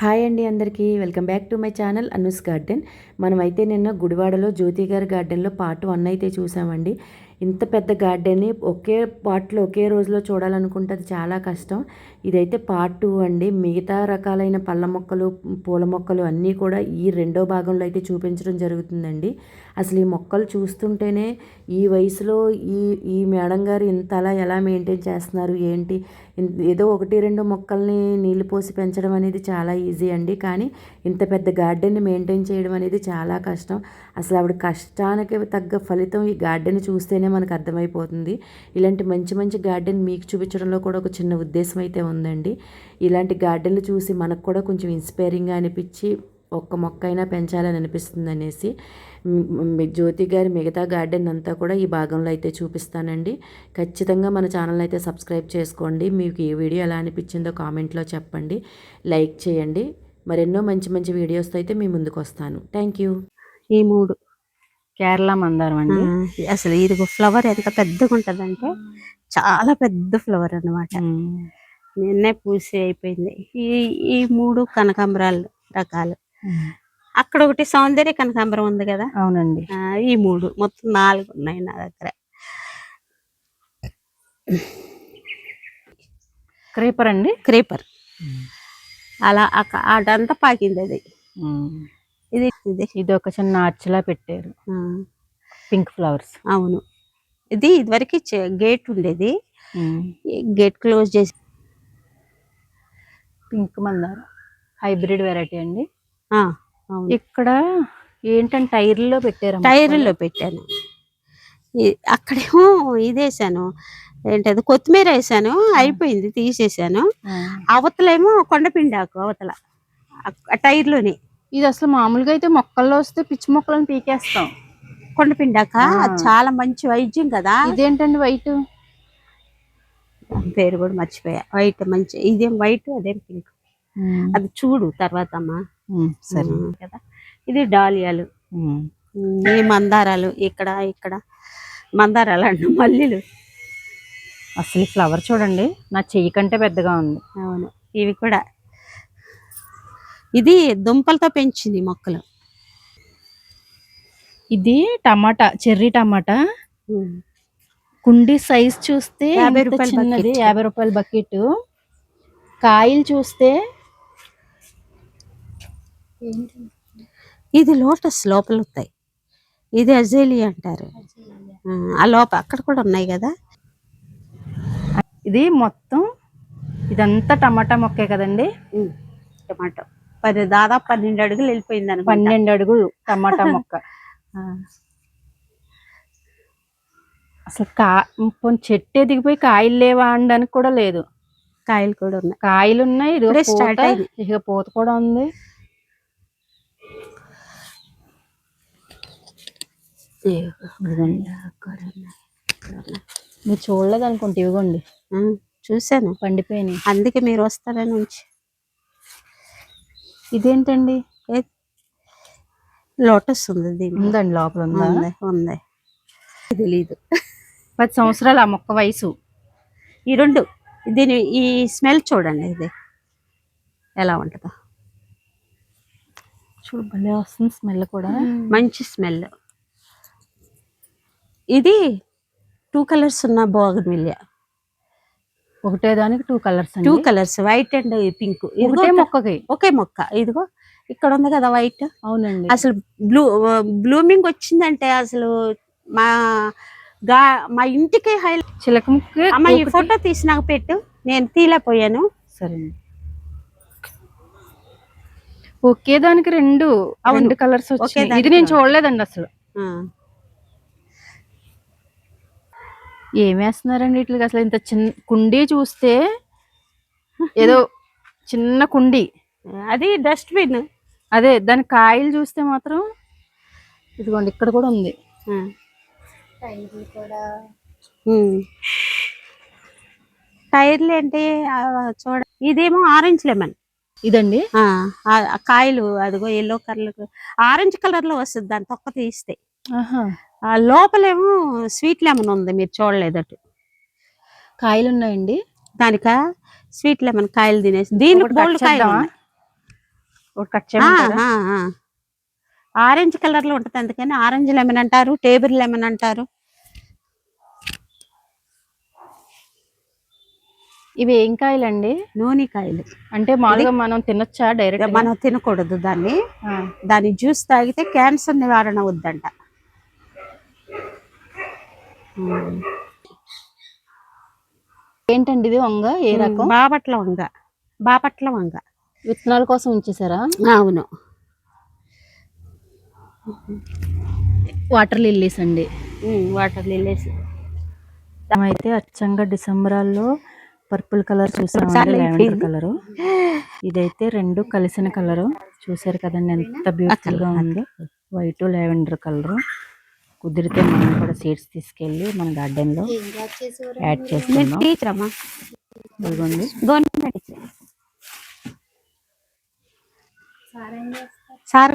Hi అండి అందరికీ. Welcome back to my channel Anu's garden. మనమైతే నిన్న గుడివాడలో జ్యోతి గారి గార్డెన్లో పార్ట్ వన్ అయితే చూసామండి. ఇంత పెద్ద గార్డెన్ని ఒకే పార్ట్లో ఒకే రోజులో చూడాలనుకుంటే అది చాలా కష్టం. ఇదైతే పార్ట్ టూ అండి. మిగతా రకాలైన పళ్ళ మొక్కలు పూల మొక్కలు అన్నీ కూడా ఈ రెండో భాగంలో అయితే చూపించడం జరుగుతుందండి. అసలు ఈ మొక్కలు చూస్తుంటేనే ఈ వయసులో ఈ ఈ మేడం గారు ఇంత అలా ఎలా మెయింటైన్ చేస్తున్నారు ఏంటి? ఏదో ఒకటి రెండు మొక్కల్ని నీళ్ళు పోసి పెంచడం అనేది చాలా ఈజీ అండి. కానీ ఇంత పెద్ద గార్డెన్ని మెయింటైన్ చేయడం అనేది చాలా కష్టం. అసలు ఆవిడ కష్టానికి తగ్గ ఫలితం ఈ గార్డెన్ చూస్తేనే మనకు అర్థమైపోతుంది. ఇలాంటి మంచి మంచి గార్డెన్ మీకు చూపించడంలో కూడా ఒక చిన్న ఉద్దేశం అయితే ఉంది. ఉందండి. ఇలాంటి గార్డెన్లు చూసి మనకు కూడా కొంచెం ఇన్స్పైరింగ్గా అనిపించి ఒక్క మొక్క అయినా పెంచాలని అనిపిస్తుంది అనేసి. జ్యోతి గారి మిగతా గార్డెన్ అంతా కూడా ఈ భాగంలో అయితే చూపిస్తానండి. ఖచ్చితంగా మన ఛానల్ అయితే సబ్స్క్రైబ్ చేసుకోండి. మీకు ఈ వీడియో ఎలా అనిపించిందో కామెంట్లో చెప్పండి. లైక్ చేయండి. మరెన్నో మంచి మంచి వీడియోస్తో అయితే మీ ముందుకు వస్తాను. Thank you. ఈ మూడు. కేరళ మందారం అండి. అసలు ఇది ఫ్లవర్ ఎంత పెద్దగా ఉంటదంటే చాలా పెద్ద ఫ్లవర్ అన్నమాట. ఉమ్. నిన్నే పూసి అయిపోయింది. ఈ ఈ మూడు కనకాంబరాలు రకాలు. అక్కడ ఒకటి సౌందర్య కనకాంబరం ఉంది కదా? అవునండి. ఈ మూడు. మొత్తం నాలుగు ఉన్నాయి నా దగ్గర. క్రీపర్ అండి? క్రీపర్. అలా అక్క- అదంతా పాకింది అది. ఇది ఇది. ఇది ఒక చిన్న ఆర్చ్లా పెట్టారు. Pink flowers. అవును. ఇది ఇదివరకు గేట్ ఉండేది. గేట్ క్లోజ్ చేసి పింక్ మందారం హైబ్రిడ్ వెరైటీ అండి. ఇక్కడ ఏంటంటే టైర్లో పెట్టారు టైర్లో పెట్టాను. అక్కడేమో ఇది వేసాను ఏంటది? కొత్తిమీర వేసాను. అయిపోయింది. తీసేసాను. అవతలేమో కొండపిండి ఆకు అవతల టైర్లోనే. ఇది అసలు మామూలుగా అయితే మొక్కల్లో వస్తే పిచ్చి మొక్కలను పీకేస్తాం. కొండపిండి ఆక ఆ. అది చాలా మంచి వైద్యం కదా. ఇదేంటండి వైట్? పేరు కూడా మర్చిపోయా. వైట్ మంచి ఇదేం వైట్ అదేం పింక్ అది చూడు తర్వాత అమ్మా. సరే. కదా. ఇది డాలియాలు. ఈ మందారాలు. ఇక్కడ ఇక్కడ. మందారాలు అంటు మల్లిలు. అసలు ఫ్లవర్ చూడండి నా చెయ్యి కంటే పెద్దగా ఉంది. అవును ఇవి కూడా. ఇది దుంపలతో పెంచింది మొక్కలు. ఇది టమాటా చెర్రీ టమాటా. కుండి సైజ్ చూస్తే యాభై రూపాయల చిన్నది. యాభై రూపాయల బకెట్. కాయలు చూస్తే ఇది లోటస్ లోపల వస్తాయి. ఇది అజేలి అంటారు. ఆ, లోప అక్కడ కూడా ఉన్నాయి కదా? ఇది మొత్తం ఇదంతా టమాటా మొక్కే కదండి? టమాటో. పది దాదాపు పన్నెండు అడుగులు వెళ్ళిపోయింది. పన్నెండు అడుగులు టమాటా మొక్క. అసలు కా పోనీ చెట్టు ఎదిగిపోయి కాయలు లేవా అనడానికి కూడా లేదు. కాయలు కూడా ఉన్నాయి. కాయలు ఉన్నాయి అయింది. ఇక పూత కూడా ఉంది. మీరు చూడలేదు అనుకుంటే ఇవ్వండి. చూశాను. పండిపోయినాయి. అందుకే మీరు వస్తారని ఉంచి ఇదేంటండి? లోటస్ ఉంది దీని ఉందండి లోపల ఉందా? ఉంది ఉంది. తెలీదు. పది సంవత్సరాలు ఆ మొక్క వయసు. ఈ రెండు దీని ఈ స్మెల్ చూడండి ఇది. ఎలా ఉంటుందో. చూడు భలే వస్తుంది స్మెల్ కూడా. మంచి స్మెల్. ఇది టూ కలర్స్ ఉన్న బోగన్విల్లియ ఒకటే దానికి two colours two colours white and pink. ఒకటే మొక్కకి. ఒకే మొక్క. ఇదిగో ఇక్కడ ఉంది కదా వైట్. అవునండి. అసలు బ్లూ బ్లూమింగ్ వచ్చిందంటే అసలు మా గా మా ఇంటికి హైలైట్ చిలక ముక్క అమ్మ ఈ ఫోటో తీసి నాకు పెట్టు. నేను తీలేకపోయాను సరే ఒకే దానికి రెండు. రెండు కలర్స్ వచ్చాయి ఇది నేను. చూడలేదండి అసలు. ఆ, ఏం వేస్తున్నారండి వీటికి? అసలు ఇంత చిన్న కుండీ చూస్తే ఏదో చిన్న కుండీ. అది డస్ట్బిన్. అదే దాని కాయలు చూస్తే మాత్రం ఇదిగోండి ఇక్కడ కూడా ఉంది. టైర్లు ఏంటి? ఆ, చూడ ఇదేమో ఆరెంజ్ లెమన్. ఇదండి? ఆ ఆ- ఆ కాయలు అదిగో ఎల్లో కలర్ ఆరెంజ్ కలర్లో వస్తుంది దాని తొక్క తీస్తే. ఆహా. ఆ లోపలేమో స్వీట్ లెమన్ ఉంది మీరు చూడలేదటు కాయలు ఉన్నాయండి దానిక? స్వీట్ లెమన్ కాయలు తినేసి. బోల్డ్ కట్ కాయలు ఆరెంజ్ కలర్లో ఉంటది అందుకని ఆరెంజ్ లెమన్ అంటారు టేబుల్ లెమన్ అంటారు. ఇవి ఏం కాయలండి? నూనెకాయలు అంటే మామూలుగా మనం తినొచ్చా డైరెక్ట్ మనం తినకూడదు దాన్ని. దాని జ్యూస్ తాగితే క్యాన్సర్ నివారణ వద్దంట. ఏంటండి ఇది వంగ? ఏ రకం? బాపట్ల వంగ. బాపట్ల వంగ. విత్తనాల కోసం ఉంచేసారా అవును. వాటర్ లిల్లీస్ అండి. Water lilies. అయితే అచ్చంగా డిసెంబరాల్లో పర్పుల్ కలర్ చూసామండి లావెండర్. కలర్. ఇదైతే రెండు కలిసిన కలర్. చూసారు కదండి ఎంత బ్యూటిఫుల్గా ఉందో. White lavender colour. కుదిరితే మనం కూడా సీడ్స్ తీసుకెళ్ళి మన గార్డెన్లో యాడ్ ఇదిగోండి. గవర్నమెంట్ సార్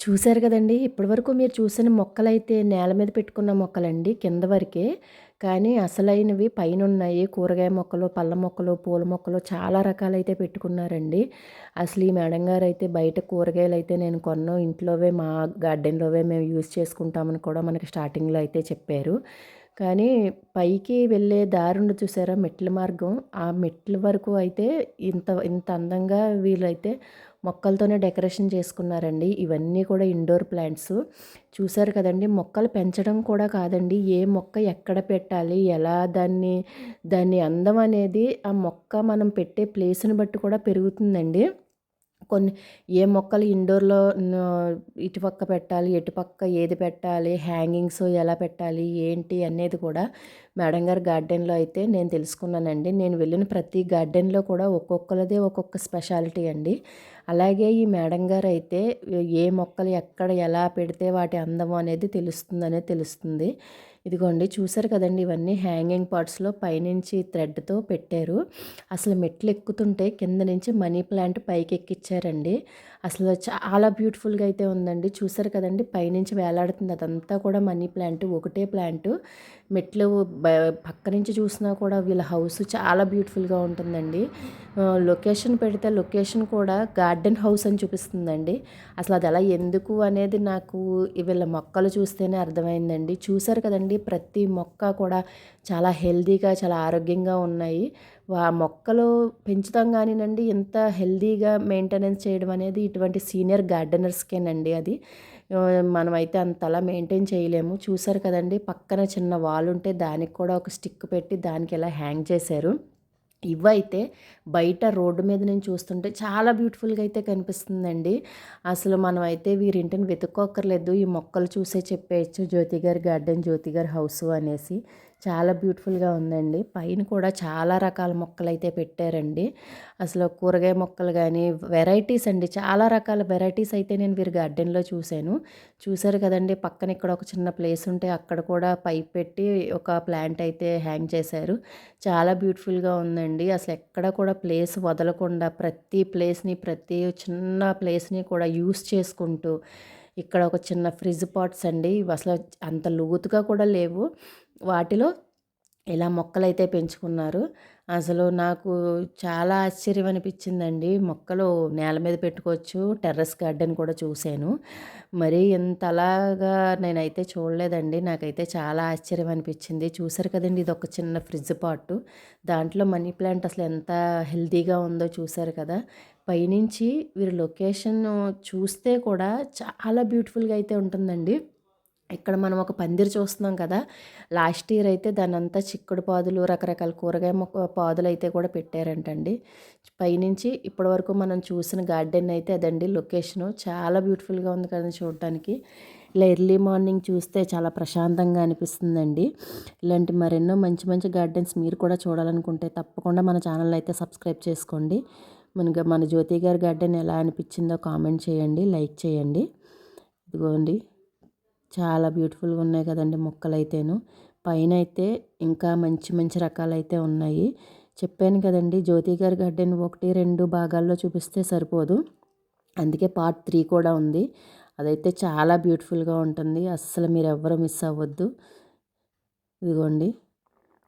చూశారు కదండి ఇప్పటివరకు మీరు చూసిన మొక్కలైతే నేల మీద పెట్టుకున్న మొక్కలండి కింద వరకే. కానీ అసలైనవి పైన ఉన్నాయి కూరగాయ మొక్కలు పళ్ళ మొక్కలు పూల మొక్కలు చాలా రకాలైతే పెట్టుకున్నారండి. అసలు ఈ మేడం గారు అయితే బయట కూరగాయలు అయితే నేను కొన్నాం ఇంట్లోవే మా గార్డెన్లోవే మేము యూజ్ చేసుకుంటామని కూడా మనకి స్టార్టింగ్లో అయితే చెప్పారు. కానీ పైకి వెళ్ళే దారుండి చూసారా? మెట్ల మార్గం. ఆ మెట్ల వరకు అయితే ఇంత ఇంత అందంగా వీళ్ళైతే మొక్కలతోనే డెకరేషన్ చేసుకున్నారండి. ఇవన్నీ కూడా ఇండోర్ ప్లాంట్స్. చూసారు కదండి మొక్కలు పెంచడం కూడా కాదండి. ఏ మొక్క ఎక్కడ పెట్టాలి? ఎలా దాన్ని దాన్ని అందం అనేది ఆ మొక్క మనం పెట్టే ప్లేస్ని బట్టి కూడా పెరుగుతుందండి. కొన్ని ఏ మొక్కలు ఇండోర్లో ఇటుపక్క పెట్టాలి ఎటుపక్క ఏది పెట్టాలి హ్యాంగింగ్స్ ఎలా పెట్టాలి ఏంటి అనేది కూడా మేడం గారి గార్డెన్లో అయితే నేను తెలుసుకున్నానండి. నేను వెళ్ళిన ప్రతి గార్డెన్లో కూడా ఒక్కొక్కరిదే ఒక్కొక్క స్పెషాలిటీ అండి. అలాగే ఈ మేడం గారు అయితే ఏ మొక్కలు ఎక్కడ ఎలా పెడితే వాటి అందం అనేది తెలుస్తుందనే తెలుస్తుంది. ఇదిగోండి చూసారు కదండి ఇవన్నీ హ్యాంగింగ్ పార్ట్స్లో పైనుంచి థ్రెడ్తో పెట్టారు. అసలు మెట్లు ఎక్కుతుంటే కింద నుంచి మనీ ప్లాంట్ పైకి ఎక్కిచ్చారండి అసలు చాలా బ్యూటిఫుల్గా అయితే ఉందండి. చూసారు కదండి పైనుంచి వేలాడుతుంది. అదంతా కూడా మనీ ప్లాంట్ ఒకటే ప్లాంట్. మెట్లు పక్క నుంచి చూసినా కూడా వీళ్ళ హౌస్ చాలా బ్యూటిఫుల్గా ఉంటుందండి. లొకేషన్ పెడితే లొకేషన్ కూడా గార్డెన్ హౌస్ అని చూపిస్తుందండి. అసలు అది అలా ఎందుకు అనేది నాకు వీళ్ళ మొక్కలు చూస్తేనే అర్థమైందండి. చూసారు కదండి ప్రతి మొక్క కూడా చాలా హెల్దీగా చాలా ఆరోగ్యంగా ఉన్నాయి. ఆ మొక్కలు పెంచుతాం కానివ్వండి ఇంత హెల్దీగా మెయింటెనెన్స్ చేయడం అనేది ఇటువంటి సీనియర్ గార్డెనర్స్కేనండి అది. మనమైతే అంతలా మెయింటైన్ చేయలేము. చూసారు కదండి పక్కన చిన్న వాల్ ఉంటే దానికి కూడా ఒక స్టిక్ పెట్టి దానికి ఇలా హ్యాంగ్ చేశారు. ఇవైతే బయట రోడ్డు మీద నేను చూస్తుంటే చాలా బ్యూటిఫుల్గా అయితే కనిపిస్తుందండి. అసలు మనం అయితే వీరింటిని వెతుక్కోక్కర్లేదు. ఈ మొక్కలు చూసే చెప్పేయచ్చు. జ్యోతి గారి గార్డెన్ జ్యోతి గారి హౌస్ అనేసి. చాలా బ్యూటిఫుల్గా ఉందండి. పైన కూడా చాలా రకాల మొక్కలు అయితే పెట్టారండి. అసలు కూరగాయ మొక్కలు కానీ వెరైటీస్ అండి. చాలా రకాల వెరైటీస్ అయితే నేను వీరి గార్డెన్లో చూశాను. చూశారు కదండి పక్కన ఇక్కడ ఒక చిన్న ప్లేస్ ఉంటే అక్కడ కూడా పైప్ పెట్టి ఒక ప్లాంట్ అయితే హ్యాంగ్ చేశారు. చాలా బ్యూటిఫుల్గా ఉందండి. అసలు ఎక్కడ కూడా ప్లేస్ వదలకుండా ప్రతి ప్లేస్ని ప్రతి చిన్న ప్లేస్ని కూడా యూస్ చేసుకుంటూ ఇక్కడ ఒక చిన్న ఫ్రిడ్జ్ పాట్స్ అండి. అసలు అంత లోతుగా కూడా లేవు. వాటిలో ఇలా మొక్కలైతే పెంచుకున్నారు అసలు నాకు చాలా ఆశ్చర్యం అనిపించిందండి మొక్కలు నేల మీద పెట్టుకోవచ్చు టెర్రస్ గార్డెన్ కూడా చూశాను. మరి ఇంతలాగా నేనైతే చూడలేదండి. నాకైతే చాలా ఆశ్చర్యం అనిపించింది చూసారు కదండి ఇది ఒక చిన్న ఫ్రిడ్జ్ పాట్ దాంట్లో మనీ ప్లాంట్ అసలు ఎంత హెల్తీగా ఉందో చూసారు కదా. పైనుంచి వీరి లొకేషన్ చూస్తే కూడా చాలా బ్యూటిఫుల్గా అయితే ఉంటుందండి. ఇక్కడ మనం ఒక పందిరి చూస్తున్నాం కదా లాస్ట్ ఇయర్ అయితే దాని అంతా చిక్కుడు పాదులు రకరకాల కూరగాయ మొక్క పాదులు అయితే కూడా పెట్టారంటండి. పైనుంచి ఇప్పటి వరకు మనం చూసిన గార్డెన్ అయితే అదండి. లొకేషను చాలా బ్యూటిఫుల్గా ఉంది కదా చూడటానికి ఇలా ఎర్లీ మార్నింగ్ చూస్తే చాలా ప్రశాంతంగా అనిపిస్తుందండి. ఇలాంటి మరెన్నో మంచి మంచి గార్డెన్స్ మీరు కూడా చూడాలనుకుంటే తప్పకుండా మన ఛానల్ అయితే సబ్స్క్రైబ్ చేసుకోండి. మన మన జ్యోతి గారి గార్డెన్ ఎలా అనిపించిందో కామెంట్ చేయండి లైక్ చేయండి. ఇదిగోండి. చాలా బ్యూటిఫుల్గా ఉన్నాయి కదండి మొక్కలైతేను. పైన అయితే ఇంకా మంచి మంచి రకాలు అయితే ఉన్నాయి. చెప్పాను కదండి జ్యోతి గారి గార్డెన్ ఒకటి రెండు భాగాల్లో చూపిస్తే సరిపోదు. అందుకే పార్ట్ త్రీ కూడా ఉంది. అదైతే చాలా బ్యూటిఫుల్గా ఉంటుంది. అస్సలు మీరు ఎవ్వరూ మిస్ అవ్వద్దు. ఇదిగోండి.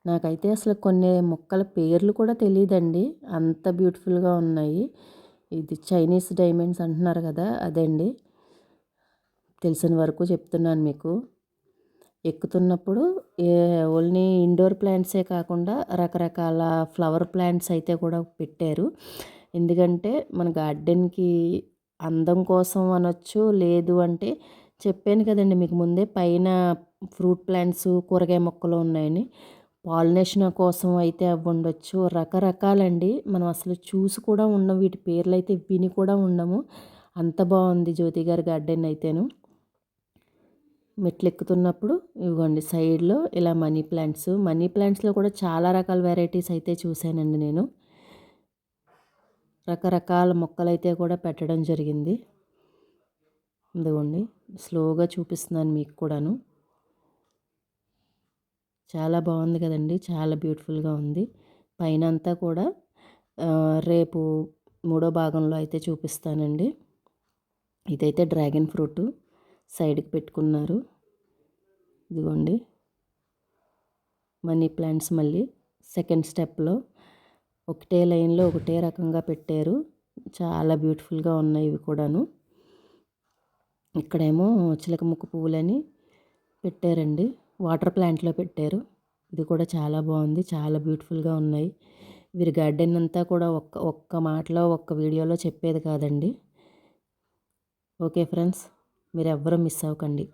నాకైతే అసలు కొన్ని మొక్కల పేర్లు కూడా తెలియదండి అంత బ్యూటిఫుల్గా ఉన్నాయి. ఇది చైనీస్ డైమండ్స్ అంటున్నారు కదా అదండి. తెలిసిన వరకు చెప్తున్నాను మీకు. ఎక్కుతున్నప్పుడు ఓన్లీ ఇండోర్ ప్లాంట్సే కాకుండా రకరకాల ఫ్లవర్ ప్లాంట్స్ అయితే కూడా పెట్టారు. ఎందుకంటే మన గార్డెన్కి అందం కోసం అనొచ్చు లేదు అంటే చెప్పాను కదండి మీకు ముందే పైన ఫ్రూట్ ప్లాంట్స్ కూరగాయ మొక్కలు ఉన్నాయని. పాలినేషన్ కోసం అయితే అవి ఉండొచ్చు. రకరకాలండి. మనం అసలు చూసి కూడా ఉండము వీటి పేర్లు అయితే విని కూడా ఉండము. అంత బాగుంది జ్యోతి గారి గార్డెన్ అయితేను. మెట్లు ఎక్కుతున్నప్పుడు ఇవ్వండి. సైడ్లో ఇలా మనీ ప్లాంట్స్ మనీ ప్లాంట్స్లో కూడా చాలా రకాల వెరైటీస్ అయితే చూశానండి నేను. రకరకాల మొక్కలు అయితే కూడా పెట్టడం జరిగింది. ఇదిగోండి స్లోగా చూపిస్తున్నాను మీకు కూడాను. చాలా బాగుంది కదండి చాలా బ్యూటిఫుల్గా ఉంది. పైన అంతా కూడా రేపు మూడో భాగంలో అయితే చూపిస్తానండి. ఇదైతే డ్రాగన్ ఫ్రూట్. సైడ్కి పెట్టుకున్నారు. ఇదిగోండి. మనీ ప్లాంట్స్ మళ్ళీ సెకండ్ స్టెప్లో ఒకటే లైన్లో ఒకటే రకంగా పెట్టారు. చాలా బ్యూటిఫుల్గా ఉన్నాయి ఇవి కూడాను. ఇక్కడేమో చిలక ముక్క పువ్వులని పెట్టారండి. వాటర్ ప్లాంట్లో పెట్టారు. ఇది కూడా చాలా బాగుంది. చాలా బ్యూటిఫుల్గా ఉన్నాయి. వీరి గార్డెన్ అంతా కూడా ఒక్క ఒక్క మాటలో ఒక్క వీడియోలో చెప్పేది కాదండి. Okay friends. మీరెవ్వరూ మిస్ అవ్వకండి.